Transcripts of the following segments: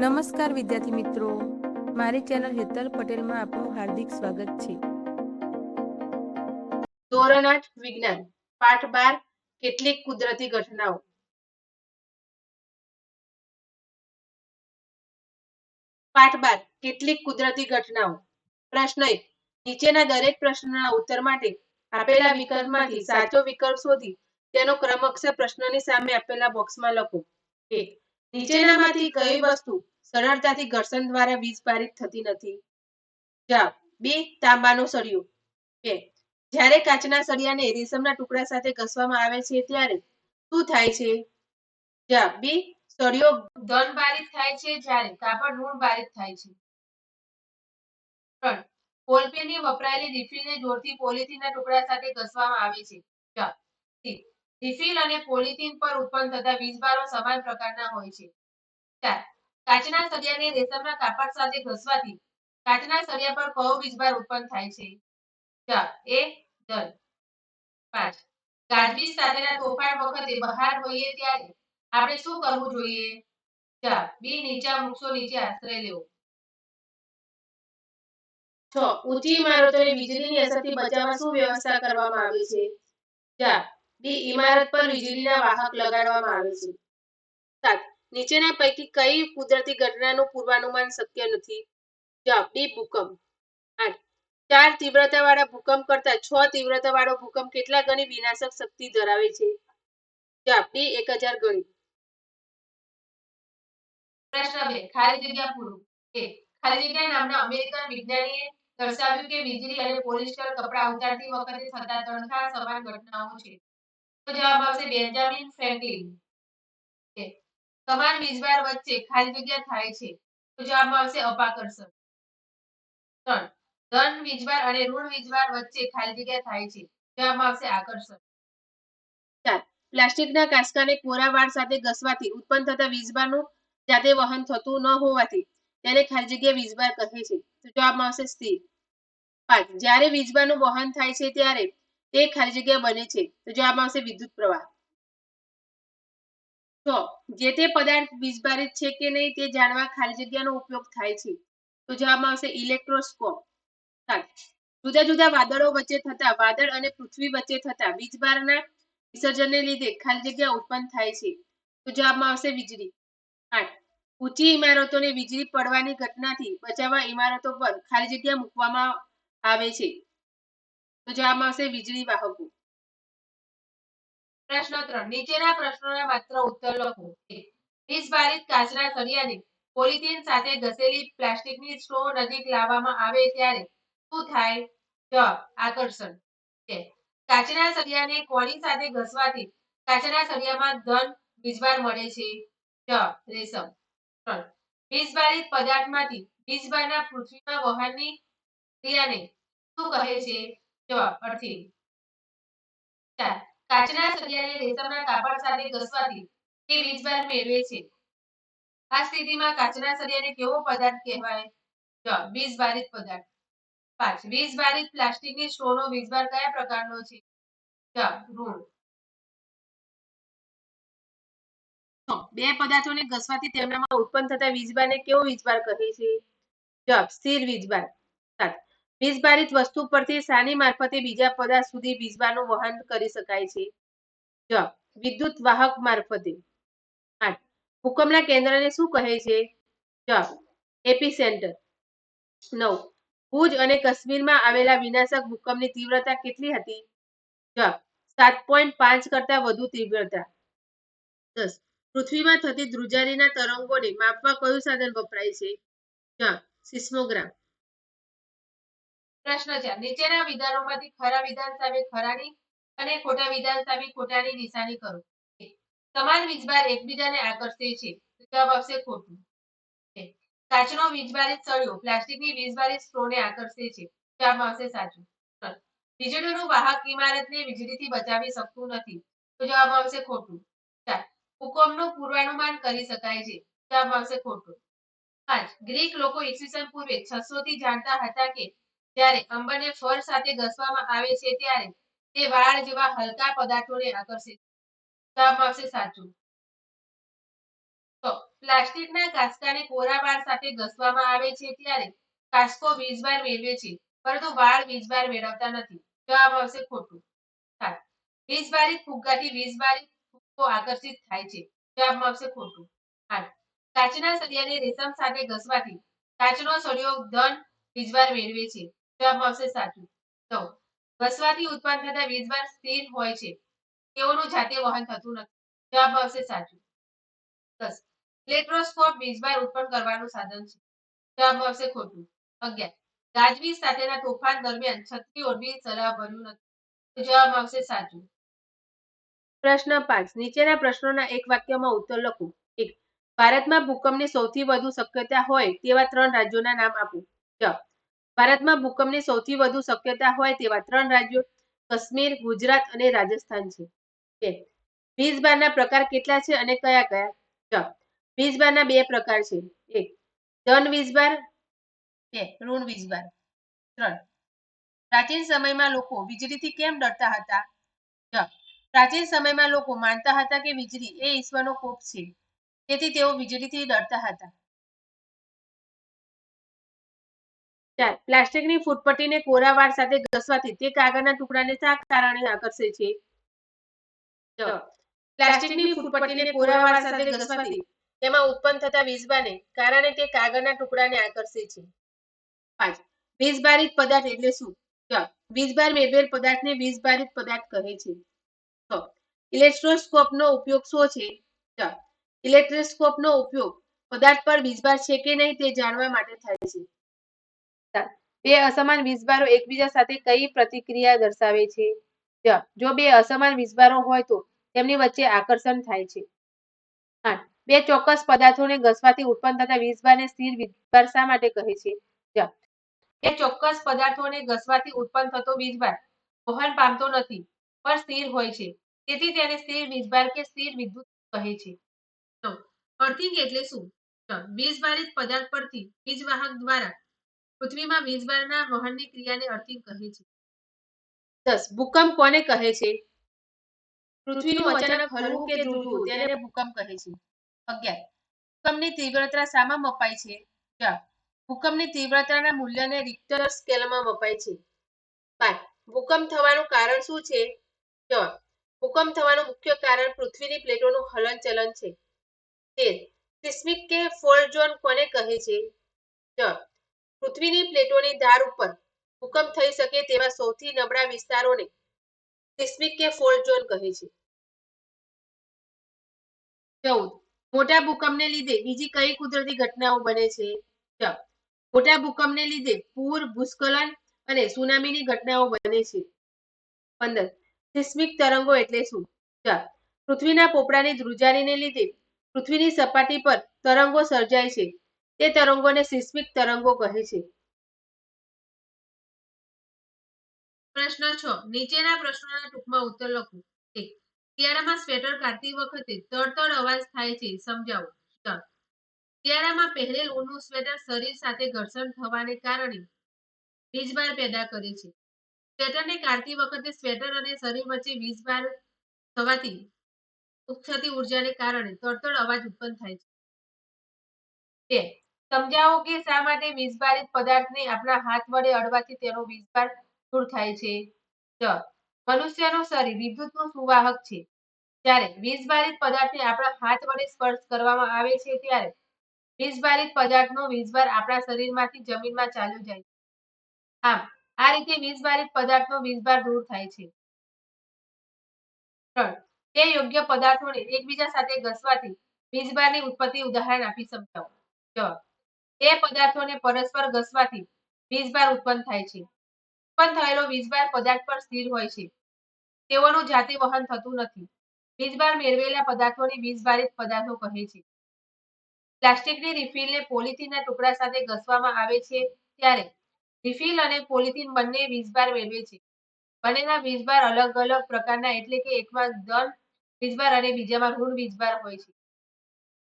નમસ્કાર વિદ્યાર્થી મિત્રો. મારી ચેનલ હેતલ પટેલમાં આપનું હાર્દિક સ્વાગત છે. ધોરણ આઠ, વિજ્ઞાન. પાઠ બાર, કેટલીક કુદરતી ઘટનાઓ. પાઠ બાર, કેટલીક કુદરતી ઘટનાઓ. પ્રશ્ન એક, નીચેના દરેક પ્રશ્નના ઉત્તર માટે આપેલા વિકલ્પમાંથી સાચો વિકલ્પ શોધી તેનો ક્રમક્ષર પ્રશ્નની સામે આપેલા બોક્સમાં લખો. એક નીચેનામાંથી કઈ વસ્તુ સરળતાથી ઘર્ષણ દ્વારા વીજ પારિત થતી નથી? જવાબ, બે તાંબાનો સળિયો. બે. જ્યારે કાચના સળિયાને રેશમના ટુકડા સાથે ઘસવામાં આવે છે ત્યારે શું થાય છે? જવાબ, બી. સળિયો ધન બારિત થાય છે જ્યારે કાપડ ઋણ બારિત થાય છે. ત્રણ. પોલપેનની વપરાયેલી રિફિલને જોડતી પોલિથીનના ટુકડા સાથે ઘસવામાં આવે છે. જવાબ રિફિલ અને પોલિથીન પર ઉત્પન્ન થતા વીજભારો સમાન પ્રકારના હોય છે. ચાર, કાચના સળિયાને રેશમના કાપડ સાથે ઘસવાથી કાચના સળિયા પર કયો વીજભાર ઉત્પન્ન થાય છે? ચાર, એ, દલ. પાંચ, ગાજવીજ સાથેના તોફાન વખતે બહાર હોઈએ ત્યારે આપણે શું કરવું જોઈએ? ચાર, બી, નીચા વૃક્ષો નીચે આશ્રય લેવો. છ, ઊંચી ઇમારતોને વીજળીની અસરથી બચાવવા શું વ્યવસ્થા કરવામાં આવી છે? જવાબ બી ઇમારત પર વીજળીના વાહક લગાડવામાં આવે છે. સાત, નીચેના પૈકી કઈ કુદરતી ઘટનાનું પૂર્વાનુમાન શક્ય નથી? જવાબ, બી ભૂકંપ. આઠ, ચાર તીવ્રતાવાળા ભૂકંપ કરતા છ તીવ્રતાવાળો ભૂકંપ કેટલા ગણી વિનાશક શક્તિ ધરાવે છે? જવાબ, બી એક હજાર ગણી. પ્રશ્ન બે, ખાલી જગ્યા પૂરું. એક ખાલી જગ્યા નામના અમેરિકન વિજ્ઞાનીએ દર્શાવ્યું કે વીજળી અને પોલિસ્ટર કપડાં ઉતારતી વખતે થતા તણખા સમાન ઘટનાઓ છે. જવાબ આવશે બેન્જામિન ફ્રેન્કલિન. સમાન વીજભાર વચ્ચે ખાલી જગ્યા થાય છે. તો જવાબ આવશે અપાકર્ષણ. ત્રણ. ધન વીજભાર અને ઋણ વીજભાર વચ્ચે ખાલી જગ્યા થાય છે. જવાબ આવશે આકર્ષણ. ચાર. પ્લાસ્ટિકના કાંસકાને કોરા વાળ સાથે ઘસવાથી ઉત્પન્ન થતા વીજભારનું જાતે વહન થતું ન હોવાથી તેને ખાલી જગ્યા વીજભાર કહે છે. તો જવાબમાં આવશે સ્થિર. પાંચ. જ્યારે વીજભારનું વહન થાય છે ત્યારે તે ખાલી જગ્યા બને છે. તો જવાબમાં આવશે વિદ્યુત પ્રવાહ. છ. જે તે પદાર્થ વીજભારિત છે કે નહીં તે જાણવા ખાલી જગ્યાનો ઉપયોગ થાય છે. તો જવાબમાં આવશે ઇલેક્ટ્રોસ્કોપ. જુદા જુદા વાદળો વચ્ચે થતા વાદળ અને પૃથ્વી વચ્ચે થતા વીજભારના વિસર્જનને લીધે ખાલી જગ્યા ઉત્પન્ન થાય છે. તો જવાબમાં આવશે વીજળી. આઠ. ઊંચી ઇમારતોને વીજળી પડવાની ઘટનાથી બચાવવા ઇમારતો પર ખાલી જગ્યા મૂકવામાં આવે છે. તો જવાબ આવશે વીજળી વાહકો. પ્રશ્ન ત્રણ. નીચેના પ્રશ્નોના માત્ર ઉત્તર લખો વીજભારિત કાચના સળિયાને પોલિથીન સાથે ઘસેલી પ્લાસ્ટિકની સ્ટ્રો નજીક લાવવામાં આવે ત્યારે શું થાય? જવાબ આકર્ષણ. કાચના સળિયાને કોણી સાથે ઘસવાથી કાચના સળિયામાં ધન વીજભાર મળે છે. જવાબ રેશમ. ત્રણ. વીજભારિત પદાર્થમાંથી વીજભારના પૃથ્વીમાં વહનની ક્રિયાને શું કહે છે? જવાબ અર્થિંગ ચાર કાચના સળિયાને રેશમના કાપડ સાથે ઘસવાથી તે વીજભાર મેળવે છે. આ સ્થિતિમાં કાચના સળિયાને કેવો પદાર્થ કહેવાય? જવાબ વીજભારિત પદાર્થ. પાંચ વીજભારિત પ્લાસ્ટિકની સ્ટ્રોનો વીજભાર કયા પ્રકારનો છે? જવાબ ઋણ બે પદાર્થોને ઘસવાથી તેમનામાં ઉત્પન્ન થતા વીજભારને કેવો વીજભાર કહે છે? જવાબ, સ્થિર વીજભાર સાત વીજભારિત વસ્તુ પરથી સાની મારફતે બીજા પદાર્થ સુધી વીજભારનું વહન કરી શકાય છે. જવાબ વિદ્યુત વાહક મારફતે. આઠ. ભૂકંપના કેન્દ્રને શું કહે છે? જવાબ એપિસેન્ટર. નવ. ભુજ અને કાશ્મીરમાં આવેલા વિનાશક ભૂકંપની તીવ્રતા કેટલી હતી? જવાબ સાત પોઈન્ટ પાંચ કરતા વધુ તીવ્રતા. દસ. પૃથ્વીમાં થતી ધ્રુજારીના તરંગોને માપવા કયું સાધન વપરાય છે? જવાબ સિસ્મોગ્રાફ પ્રશ્ન ચાર નીચેના વિધાનોમાંથી ખરા વિધાન સામે ખરાની અને ખોટા વિધાન સામે ખોટાની નિશાની કરો. સમાન વીજભાર એકબીજાને આકર્ષે છે. જવાબ આવશે ખોટું. કાચનો વીજભારિત સળિયો. પ્લાસ્ટિકની વીજભારિત સ્ટ્રોને આકર્ષે છે. જવાબ આવશે સાચું. વીજળીનું વાહક ઇમારતને વીજળીથી બચાવી શકતું નથી. તો જવાબ આવશે ખોટું. ચાર ભૂકંપનું પૂર્વાનુમાન કરી શકાય છે. જવાબ આવશે ખોટું. પાંચ. ગ્રીક લોકો ઈસવીસન પૂર્વે છસો થી જાણતા હતા કે જ્યારે અંબરને ફળ સાથે ઘસવામાં આવે છે ત્યારે તે વાળ જેવા હલકા પદાર્થોને આકર્ષે જવાબ આવશે સાચું. તો પ્લાસ્ટિકના કાસ્કાને કોરા વાળ સાથે ઘસવામાં આવે છે ત્યારે કાચકો વીજભાર મેળવે છે, પરંતુ વાળ વીજભાર મેળવતા નથી. જવાબ આવશે ખોટું. સાત વીજભારિત ફુગ્ગાથી વીજભારિત ફુગ્ગો આકર્ષિત થાય છે. જવાબમાં આવશે ખોટું. આઠ કાચના સળિયાને રેશમ સાથે ઘસવાથી કાચનો સળિયો ધન વીજભાર મેળવે છે. જવાબમાં આવશે સાચું. તો વસવાથી ઉત્પન્ન થતા વીજભાર સ્થિર હોય છે. તેઓનું જાતે વહન થતું નથી. જવાબ આવશે સાચું. દસ ઇલેક્ટ્રોસ્કોપ વીજભાર ઉત્પન્ન કરવાનું સાધન છે. જવાબ આવશે ખોટું. અગિયાર. ગાજવીજ સાથેના તોફાન દરમિયાન છત્રી ઓઢવી સલાહ ભર્યું નથી. જવાબ આવશે સાચું. પ્રશ્ન પાંચ. નીચેના પ્રશ્નોના એક વાક્યમાં ઉત્તર લખો. એક. ભારતમાં ભૂકંપની સૌથી વધુ શક્યતા હોય તેવા ત્રણ રાજ્યોના નામ આપો. જવાબ ભારતમાં ભૂકંપની સૌથી વધુ શક્યતા હોય તેવા ત્રણ રાજ્યો કાશ્મીર, ગુજરાત અને રાજસ્થાન છે. બે પ્રકાર કેટલા છે અને કયા કયા? વીજભારના બે પ્રકાર છે. એક ધન વીજભાર બે, ઋણ વીજભાર ત્રણ, પ્રાચીન સમયમાં લોકો વીજળીથી કેમ ડરતા હતા? જવાબ પ્રાચીન સમયમાં લોકો માનતા હતા કે વીજળી એ ઈશ્વરનો કોપ છે. તેથી તેઓ વીજળીથી ડરતા હતા. ચાર પ્લાસ્ટિકની ફૂટપટ્ટીને કોરા વાળ સાથે ઘસવાથી તે કાગળના ટુકડાને શા કારણે આકર્ષે છે. પ્લાસ્ટિકની ફૂટપટ્ટીને કોરા વાળ સાથે ઘસવાથી તેમાં ઉત્પન્ન થતા વીજબાને કારણે તે કાગળના ટુકડાને આકર્ષે છે. પાંચ, વીજભારિત પદાર્થ એટલે શું? વીજભાર મેળવેલ પદાર્થને વીજભારિત પદાર્થ કહે છે. છ, ઇલેક્ટ્રોસ્કોપનો ઉપયોગ શું છે? ઇલેક્ટ્રોસ્કોપનો ઉપયોગ પદાર્થ પર વીજભાર છે કે નહીં તે જાણવા માટે થાય છે. સાત. બે અસમાન વીજભારો એકબીજા સાથે કઈ પ્રતિક્રિયા દર્શાવે છે? જો. બે અસમાન વીજભારો હોય તો તેમની વચ્ચે આકર્ષણ થાય છે. બે ચોક્કસ પદાર્થોને ઘસવાથી ઉત્પન્ન થતા વીજભારને સ્થિર વીજભાર શા માટે કહે છે? બે ચોક્કસ પદાર્થોને ઘસવાથી ઉત્પન્ન થતો વીજભાર વહન પામતો નથી, પણ સ્થિર હોય છે. તેથી તેને સ્થિર વીજભાર કે સ્થિર વિદ્યુત કહે છે. અર્થિંગ એટલે શું? વીજભારિત પદાર્થ પરથી વીજવાહક દ્વારા પૃથ્વીમાં વીજભારના વહનની ક્રિયાને અર્થિંગ કહે છે. દસ ભૂકંપ કોને કહે છે? પૃથ્વીનું અચાનક હલવું કે ધ્રુવવું તેને ભૂકંપ કહે છે. અગિયાર ભૂકંપની તીવ્રતા શામાં મપાય છે? જવાબ ભૂકંપની તીવ્રતાના મૂલ્યને રિક્ટર સ્કેલમાં મપાય છે. બાર ભૂકંપ થવાનું કારણ શું છે? જવાબ ભૂકંપ થવાનું મુખ્ય કારણ પૃથ્વીની પ્લેટોનું હલનચલન છે. તેર સિસ્મિક કે ફોલ્ટ ઝોન કોને કહે છે? જવાબ પૃથ્વીની પ્લેટોની ધાર ઉપર ભૂકંપ થઈ શકે તેવા સૌથી નબળા વિસ્તારોને સિસ્મિક કે ફોલ્ટ ઝોન કહે છે. ચૌદ. મોટા ભૂકંપને લીધે બીજી કઈ કુદરતી ઘટનાઓ બને છે? મોટા ભૂકંપને લીધે પૂર, ભૂસ્ખલન અને સુનામીની ઘટનાઓ બને છે. પંદર. સિસ્મિક તરંગો એટલે શું? ચાર. પૃથ્વીના પોપડાની ધ્રુજારીને લીધે પૃથ્વીની સપાટી પર તરંગો સર્જાય છે. તે તરંગોને સિસ્મિક તરંગો કહે છે. પ્રશ્ન છ. નીચેના પ્રશ્નોના ટૂંકમાં ઉત્તર લખો. એક. શિયાળામાં સ્વેટર કાઢતી વખતે તડતડ અવાજ થાય છે. સમજાવો. શિયાળામાં પહેરેલ ઊનનું સ્વેટર શરીર સાથે ઘર્ષણ થવાને કારણે વીજભાર પેદા કરે છે. સ્વેટરને કાઢતી વખતે સ્વેટર અને શરીર વચ્ચે વીજભાર થવાથી થતી ઉર્જાને કારણે તડતડ અવાજ ઉત્પન્ન થાય છે. બે. સમજાવો કે શા માટે વીજભારિત પદાર્થને આપણા હાથ વડે અડવાથી તેનો વીજભાર દૂર થાય છે? ચ મનુષ્યનું શરીર વિદ્યુતનું સુવાહક છે. ત્યારે વીજભારિત પદાર્થને આપણા હાથ વડે સ્પર્શ કરવામાં આવે છે ત્યારે વીજભારિત પદાર્થનો વીજભાર આપણા શરીરમાંથી જમીનમાં ચાલ્યો જાય છે. આમ, આ રીતે વીજભારિત પદાર્થનો વીજભાર દૂર થાય છે. તે યોગ્ય પદાર્થોને એકબીજા સાથે ઘસવાથી વીજભારની ઉત્પત્તિ ઉદાહરણ આપી સમજાવો. તે પદાર્થોને પરસ્પર ઘસવાથી વીજભાર ઉત્પન્ન થાય છે. ઉત્પન્ન થયેલો વીજભાર પદાર્થ પર સ્થિર હોય છે. તેઓનું જાતે વહન થતું નથી. વીજભાર મેળવેલા પદાર્થોને વીજભારિત પદાર્થો કહે છે. પ્લાસ્ટિકની રિફિલને પોલિથીનના ટુકડા સાથે ઘસવામાં આવે છે ત્યારે રિફિલ અને પોલિથીન બંને વીજભાર મેળવે છે. બંનેના વીજભાર અલગ અલગ પ્રકારના એટલે કે એકમાં ધન વીજભાર અને બીજામાં ઋણ વીજભાર હોય છે.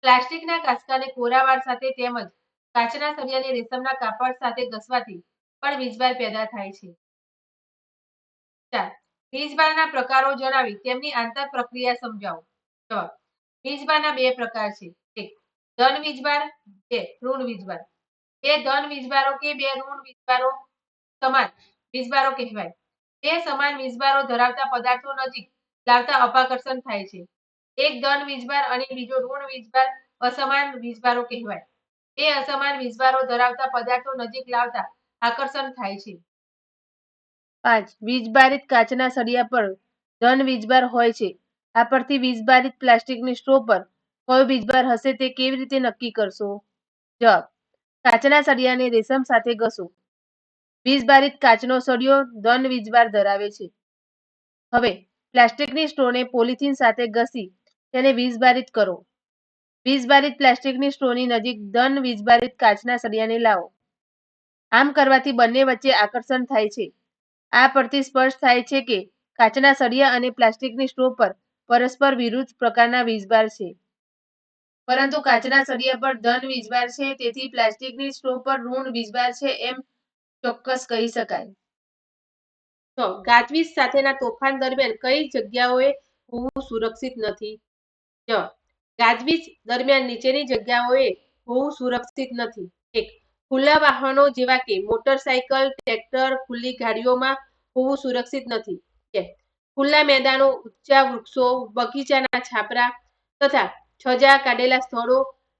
પ્લાસ્ટિકના કાચકાને કોરાવાળ સાથે તેમજ કાચના સળિયાને રેશમના કાપડ સાથે ઘસવાથી પણ વીજભાર પેદા થાય છે. ચાર વીજભારના પ્રકારો જણાવી, તેમની આંતર પ્રક્રિયા સમજાવો. જવાબ બે પ્રકાર છે. એક, ધન વીજભાર, બે, ઋણ વીજભાર. બે ધન વીજભારો કે બે ઋણ વીજભારો સમાન વીજભારો કહેવાય. બે સમાન વીજભારો ધરાવતા પદાર્થો નજીક લાવતા અપાકર્ષણ થાય છે. એક ધન વીજભાર અને બીજો ઋણ વીજભાર અસમાન વીજભારો કહેવાય. બે અસમાન વીજભારો ધરાવતા પદાર્થો નજીક લાવતા આકર્ષણ થાય છે. પાંચ, વીજભારિત કાચના સળિયા પર ધન વીજભાર હોય છે. આ પરથી વીજભારિત પ્લાસ્ટિકની સ્ટ્રો પર કયો વીજભાર હશે તે કેવી રીતે નક્કી કરશો? જવાબ, કાચના સળિયાને રેશમ સાથે ઘસો. વીજભારિત કાચનો સળિયો ધન વીજભાર ધરાવે છે. હવે, પ્લાસ્ટિકની સ્ટ્રોને પોલિથીન સાથે ઘસી તેને વીજભારિત કરો. વીજભારિત પ્લાસ્ટિકની સ્ટ્રોની નજીક ધન વીજભારિત કાચના સળિયાને લાવો. આમ કરવાથી બંને વચ્ચે આકર્ષણ થાય છે. આ પરથી સ્પષ્ટ થાય છે કે કાચના સળિયા અને પ્લાસ્ટિકની સ્ટ્રો પર પરસ્પર વિરુદ્ધ પ્રકારના વીજભાર છે. પરંતુ કાચના સળિયા પર ધન વીજભાર છે, તેથી પ્લાસ્ટિકની સ્ટ્રો પર ઋણ વીજભાર છે એમ ચોક્કસ કહી શકાય. તો ગાજવીજ સાથેના તોફાન દરમિયાન કઈ જગ્યાઓએ હોવું સુરક્ષિત નથી? જવાબ ગાજવીજ દરમિયાન નીચેની જગ્યાઓએ હોવું સુરક્ષિત નથી. એક, ખુલ્લા વાહનો જેવા કે મોટરસાયકલ, ટ્રેક્ટર, ખુલ્લી ગાડીઓમાં હોવું સુરક્ષિત નથી. બે, ખુલ્લા મેદાનો, ઊંચા વૃક્ષો, બગીચાના છાપરા તથા છજા કાઢેલા સ્થળો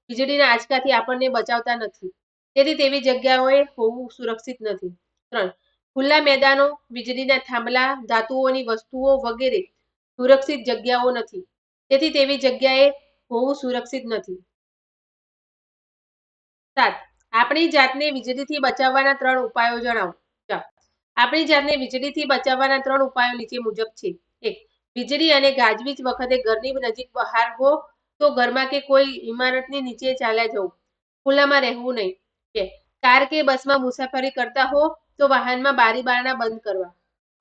વીજળીના આંચકાથી આપણને બચાવતા નથી. તેથી તેવી જગ્યાઓએ હોવું સુરક્ષિત નથી. ત્રણ, ખુલ્લા મેદાનો, વીજળીના થાંભલા, ધાતુઓની વસ્તુઓ વગેરે સુરક્ષિત જગ્યાઓ નથી. તેથી તેવી જગ્યાએ હોવું સુરક્ષિત નથી. સાત, આપણી જાતને વીજળીથી બચાવવાના ત્રણ ઉપાયો જણાવો. આપણી જાતને વીજળીથી બચાવવાના ત્રણ ઉપાયો નીચે મુજબ છે. એક, વીજળી અને ગાજવીજ વખતે ઘરની નજીક બહાર હો તો ઘરમાં કે કોઈ ઇમારતની નીચે ચાલ્યા જવું ખુલ્લામાં રહેવું નહીં. બે, કાર કે બસમાં મુસાફરી કરતા હો તો વાહનમાં બારી બારણા બંધ કરવા.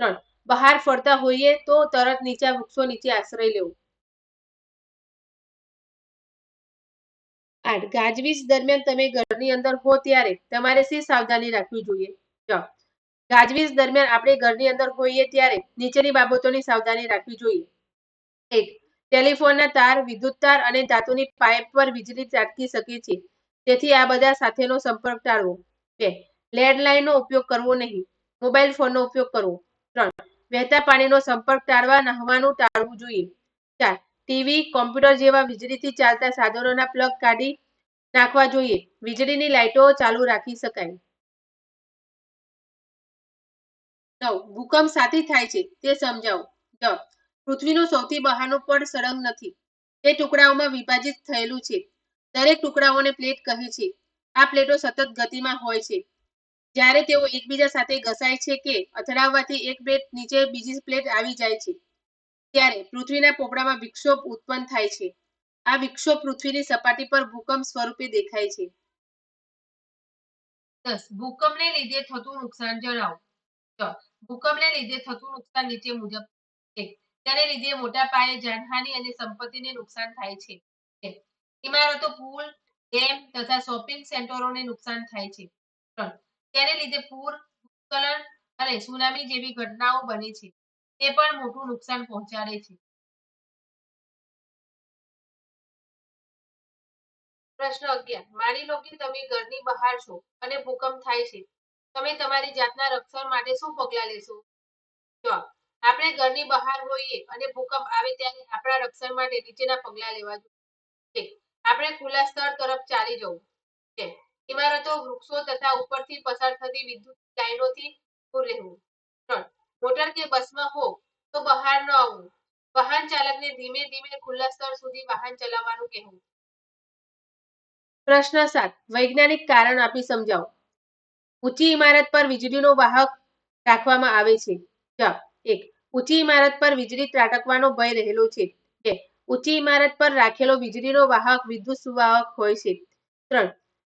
ત્રણ, બહાર ફરતા હોઈએ તો તરત નીચા વૃક્ષો નીચે આશ્રય લેવો. આઠ ગાજવીજ દરમિયાન તમે ઘરની અંદર હો ત્યારે તમારે શી સાવધાની રાખવી જોઈએ? ગાજવીજ દરમિયાન આપણે ઘરની અંદર હોઈએ ત્યારે નીચેની બાબતોની સાવધાની રાખવી જોઈએ. એક, ટેલિફોનના તાર, વિદ્યુત તાર અને ધાતુની પાઇપ પર વીજળી ત્રાટકી શકે છે. તેથી આ બધા સાથેનો સંપર્ક ટાળવો. બે, લેન્ડલાઇનનો ઉપયોગ કરવો નહીં. મોબાઈલ ફોનનો ઉપયોગ કરવો. ત્રણ, વહેતા પાણીનો સંપર્ક ટાળવા, નહાવાનું ટાળવું જોઈએ. ચાર ટીવી, કોમ્પ્યુટર જેવા વીજળીથી ચાલતા સાધનોના પ્લગ કાઢી નાખવા જોઈએ. વીજળીની લાઇટો ચાલુ રાખી શકાય. ભૂકંપ સાથી થાય છે. તે સમજાવો. જ પૃથ્વીનું સૌથી બહારનું પડ સળંગ નથી. તે ટુકડાઓમાં વિભાજિત થયેલું છે. દરેક ટુકડાઓને પ્લેટ કહે છે. આ પ્લેટો સતત ગતિમાં હોય છે. જ્યારે તેઓ એકબીજા સાથે ઘસાય છે કે અથડાવવાથી એક પ્લેટ નીચે બીજી પ્લેટ આવી જાય છે. ત્યારે પૃથ્વીના પોપડામાં વિક્ષોભ ઉત્પન્ન થાય છે. આ વિક્ષોભ પૃથ્વીની સપાટી પર ભૂકંપ સ્વરૂપે દેખાય છે. ભૂકંપને લીધે થતું નુકસાન જણાવો. ભૂકંપને લીધે થતું નુકસાન નીચે મુજબ. તેને લીધે મોટા પાયે જાનહાનિ અને સંપત્તિને નુકસાન થાય છે. ઇમારતો, પુલ, ડેમ તથા શોપિંગ સેન્ટરોને નુકસાન થાય છે. તેને લીધે પૂર, ભૂસ્ખલન અને સુનામી જેવી ઘટનાઓ બને છે. તે પણ મોટું નુકસાન પહોંચાડે છે. પ્રશ્ન અગિયાર. માની લો કે તમે ઘરની બહાર છો અને ભૂકંપ થાય છે. તમે તમારી જાતના રક્ષણ માટે શું પગલાં લેશો? જવાબ. આપણે ઘરની બહાર હોઈએ અને ભૂકંપ આવે ત્યારે આપણા રક્ષણ માટે નીચેના પગલાં લેવા જોઈએ. આપણે ખુલ્લા સ્થળ તરફ ચાલી જવું. છે ઇમારતો વૃક્ષો તથા ઉપરથી પસાર થતી વિદ્યુત લાઈનોથી દૂર રહેવું. ત્રણ. મોટર કે બસમાં હો, તો બહાર ન આવવું વાહન ચાલકને ધીમે ધીમે ખુલ્લા સ્થળ સુધી વાહન ચલાવવાનું કહેવું. પ્રશ્ન સાત, વૈજ્ઞાનિક કારણ આપી સમજાવો. ઊંચી ઇમારત પર વીજળીનો વાહક રાખવામાં આવે છે. જવાબ એક, ઊંચી ઇમારત પર વીજળી ત્રાટકવાનો ભય રહેલો છે. બે, ઊંચી ઇમારત પર રાખેલો વીજળીનો વાહક વિદ્યુત સુવાહક હોય છે. ત્રણ,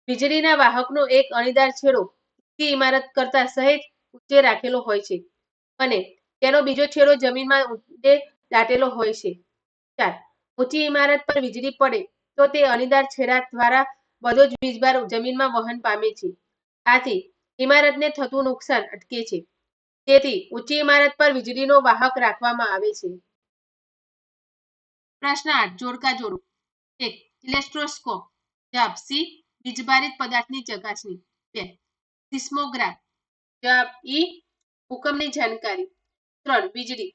વીજળીના વાહકનો એક અણીદાર છેડો ઊંચી ઇમારત કરતા સહેજ ઊંચે રાખેલો હોય છે. અને તેનો બીજો છેડો જમીનમાં ઊંડે દાટેલો હોય છે. ચાર ઊંચી ઇમારત પર વીજળી પડે તો તે અણીદાર છેડા દ્વારા બધો જ વીજભાર જમીનમાં વહન પામે છે. આથી ઇમારતને થતું નુકસાન અટકે છે. તેથી ઊંચી ઇમારત પર વીજળીનો વાહક રાખવામાં આવે છે. પ્રશ્ન આઠ, જોડકા જોડો. એક, ઇલેક્ટ્રોસ્કોપ. જવાબ સી, વીજભારિત પદાર્થની ચકાસણી. બે સિસ્મોગ્રાફ જવાબ ઈ ભૂકંપની જાણકારી. ત્રણ, વીજળી.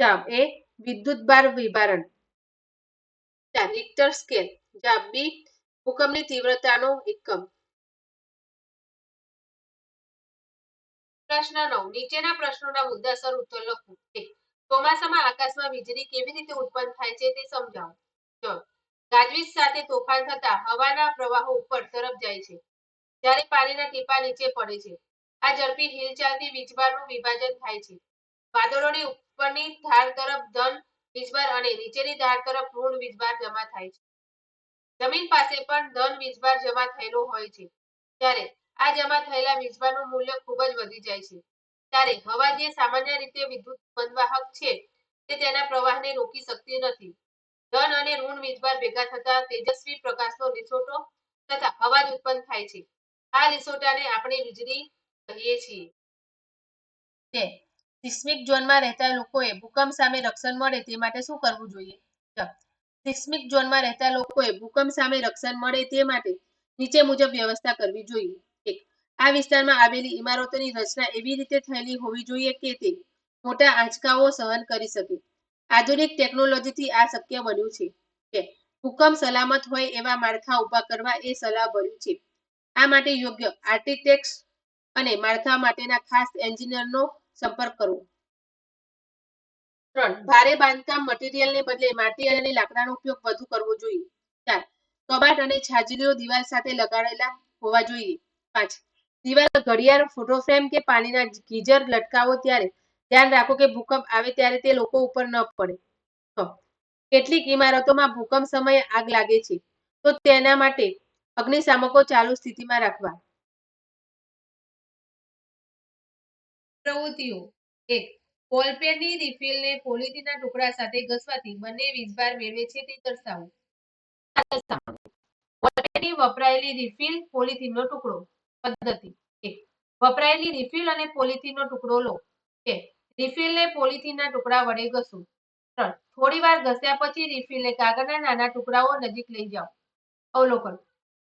જવાબ એ, વિદ્યુત બાર વિભારણ. ચાર રિક્ટર સ્કેલ જવાબ બી, ભૂકંપની તીવ્રતાનો એકમ. પ્રશ્ન નવ, નીચેના પ્રશ્નોના મુદ્દાસર ઉત્તર લખો. ચોમાસામાં આકાશમાં વીજળી કેવી રીતે ઉત્પન્ન થાય છે તે સમજાવો. જવાબ ગાજવીજ સાથે તોફાન થતા હવાના પ્રવાહો ઉપર તરફ જાય છે. જ્યારે પાણીના ટીપા નીચે પડે છે. આ ઝડપી હિલચાલથી વીજભારનું વિભાજન થાય છે. વાદળોની ઉપરની ધાર તરફ ધન વીજભાર અને નીચેની ધાર તરફ ઋણ વીજભાર જમા થાય છે. જમીન પાસે પણ ધન વીજભાર જમા થયેલો હોય છે. ત્યારે આ જમા થયેલા વીજભારનું મૂલ્ય ખૂબ જ વધી જાય છે. ત્યારે હવા જે સામાન્ય રીતે વિદ્યુત બંધવાહક છે તે તેના પ્રવાહને રોકી શકતી નથી. ધન અને ઋણ વીજભાર ભેગા થતા તેજસ્વી પ્રકાશનો લીસોટો તથા અવાજ ઉત્પન્ન થાય છે. આ લીસોટાને આપણે વીજળી કહીએ છીએ. બે સિસ્મિક ઝોનમાં રહેતા લોકોએ ભૂકંપ સામે રક્ષણ મળે તે માટે શું કરવું જોઈએ? સિસ્મિક ઝોનમાં રહેતા લોકોએ ભૂકંપ સામે રક્ષણ મળે તે માટે નીચે મુજબ વ્યવસ્થા કરવી જોઈએ. એક. આ વિસ્તારમાં આવેલી ઇમારતોની રચના એવી રીતે થયેલી હોવી જોઈએ કે તે મોટા આંચકાઓ સહન કરી શકે. આધુનિક ટેકનોલોજીથી આ શક્ય બન્યું છે. કે ભૂકંપ સલામત હોય એવા માળખા ઊભા કરવા એ સલાહ બન્યું છે. આ માટે યોગ્ય આર્કિટેક્ટ્સ અને માળખા માટેના ખાસ એન્જિનિયરનો સંપર્ક કરવો. ત્રણ, ભારે બાંધકામ મટીરિયલને બદલે માટી અને લાકડાનો ઉપયોગ વધુ કરવો જોઈએ. ચાર, કબાટ અને છાજલીઓ દિવાલ સાથે લગાડેલા હોવા જોઈએ. પાંચ, દિવાલ ઘડિયાળ ફોટો કે પાણીના ગીઝર લટકાવો ત્યારે ધ્યાન રાખો કે ભૂકંપ આવે ત્યારે તે લોકો ઉપર ન પડે. કેટલીક ઇમારતોમાં ભૂકંપ સમયે આગ લાગે છે. તો તેના માટે અગ્નિશામકો ચાલુ સ્થિતિમાં રાખવા. પ્રવૃત્તિઓ. એક બોલપેનની રિફિલને પોલિથીનના ટુકડા સાથે ઘસવાથી બંને વીજભાર મેળવે છે તે દર્શાવો. બોલપેનની વપરાયેલી રિફિલ પોલિથીનનો ટુકડો. પદ્ધતિ. એક, વપરાયેલી રિફિલ અને પોલિથીનનો ટુકડો લો. બે, રિફિલને પોલિથીનના ટુકડા વડે ઘસો. ત્રણ થોડી વાર ઘસ્યા પછી રિફિલને કાગળના નાના ટુકડાઓ નજીક લઈ જાઓ. અવલોકન.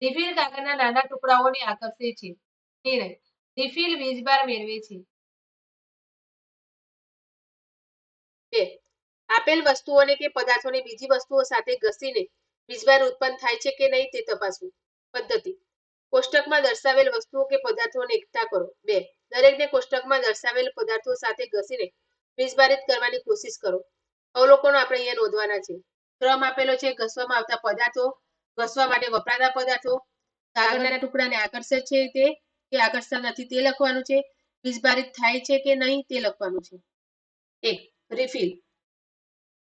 રિફિલ કાગળના નાના ટુકડાઓને આકર્ષે છે. નિર્ણય. રિફિલ વીજભાર મેળવે છે. બે આપેલ વસ્તુઓને કે પદાર્થોને બીજી વસ્તુઓ સાથે ઘસીને વીજભાર ઉત્પન્ન થાય છે કે નહીં તે તપાસવું. પદ્ધતિ. કોષ્ટકમાં દર્શાવેલ વસ્તુઓ કે પદાર્થોને એકઠા કરો. બે. દરેકને કોષ્ટકમાં દર્શાવેલ પદાર્થો સાથે ઘસીને વીજભારિત કરવાની કોશિશ કરો. અવલોકનો આપણે અહીંયા નોંધવાના છે. ક્રમ આપેલો છે, ઘસવામાં આવતા પદાર્થો, ઘસવા માટે વપરાતા પદાર્થો કાગળના ટુકડાને આકર્ષે છે તે, કે આકર્ષતા નથી તે લખવાનું છે વીજભારિત થાય છે કે નહીં તે લખવાનું છે. એક. રિફિલ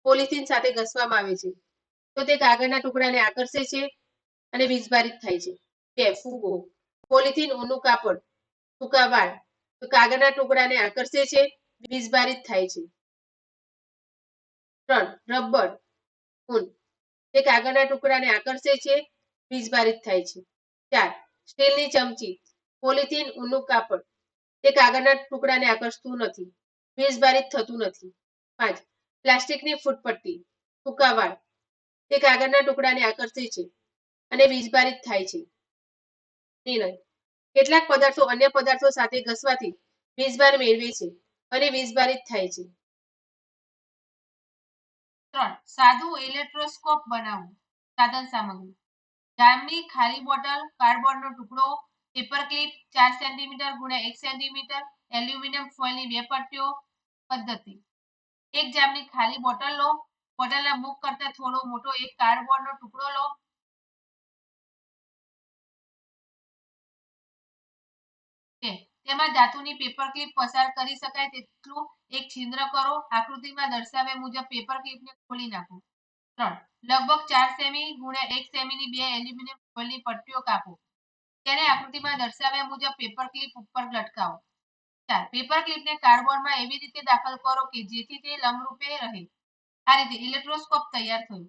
પોલિથીન સાથે ઘસવામાં આવે છે. તો તે કાગળના ટુકડાને આકર્ષે છે અને વીજભારિત થાય છે. બે ફૂગો પોલિથીન ઊનું કાપડ, ટૂંકા વાળ, તો કાગળના ટુકડાને આકર્ષે છે વીજભારિત થાય છે. ત્રણ, રબર ઊન, તે કાગળના ટુકડાને આકર્ષે છે વીજભારિત થાય છે. ચાર, સ્ટીલની ચમચી પોલિથીન ઊનું કાપડ, તે કાગળના ટુકડાને આકર્ષતું નથી વીજભારિત થતું નથી. પાંચ પ્લાસ્ટિકની ફૂટપટ્ટી ટૂંકા વાળ. તે કાગળના ટુકડાને આકર્ષે છે અને વીજભારિત થાય છે. નિર્ણય. કેટલાક પદાર્થો અન્ય પદાર્થો સાથે ઘસવાથી વીજભાર મેળવે છે અને વીજભારિત થાય છે. ત્રણ. સાદું ઇલેક્ટ્રોસ્કોપ બનાવવું સાધન સામગ્રી. જામની ખાલી બોટલ, કાર્ડબોર્ડનો ટુકડો, પેપર ક્લિપ, ચાર સેન્ટીમીટર ગુણ્યા એક સેન્ટીમીટર, એલ્યુમિનિયમ ફોઇલની બે પટ્ટીઓ, પદ્ધતિ. એક જામની ખાલી બોટલ લો બોટલના મુખ કરતા થોડો મોટો એક કાર્ડબોર્ડનો ટુકડો લો. તેમાં ધાતુની પેપર ક્લિપ પસાર કરી શકાય તેટલું એક છિદ્ર કરો. આકૃતિમાં દર્શાવ્યા મુજબ પેપર ક્લિપને ખોલી નાખો. ત્રણ, લગભગ ચાર સેમી ગુણ્યા એક સેમીની બે એલ્યુમિનિયમ ફોઇલની પટ્ટીઓ કાપો. તેને આકૃતિમાં દર્શાવ્યા મુજબ પેપર ક્લિપ ઉપર લટકાવો. ચાર પેપર ક્લિપને કાર્ડબોર્ડમાં એવી રીતે દાખલ કરો કે જેથી તે લંબરૂપે રહે. આ રીતે ઇલેક્ટ્રોસ્કોપ તૈયાર થયું.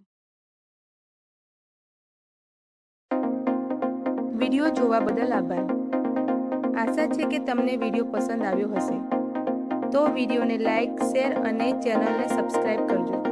વીડિયો જોવા બદલ આભાર. આશા છે કે તમને વીડિયો પસંદ આવ્યો હશે. તો વિડીયોને લાઈક, શેર અને ચેનલને સબસ્ક્રાઈબ કરજો.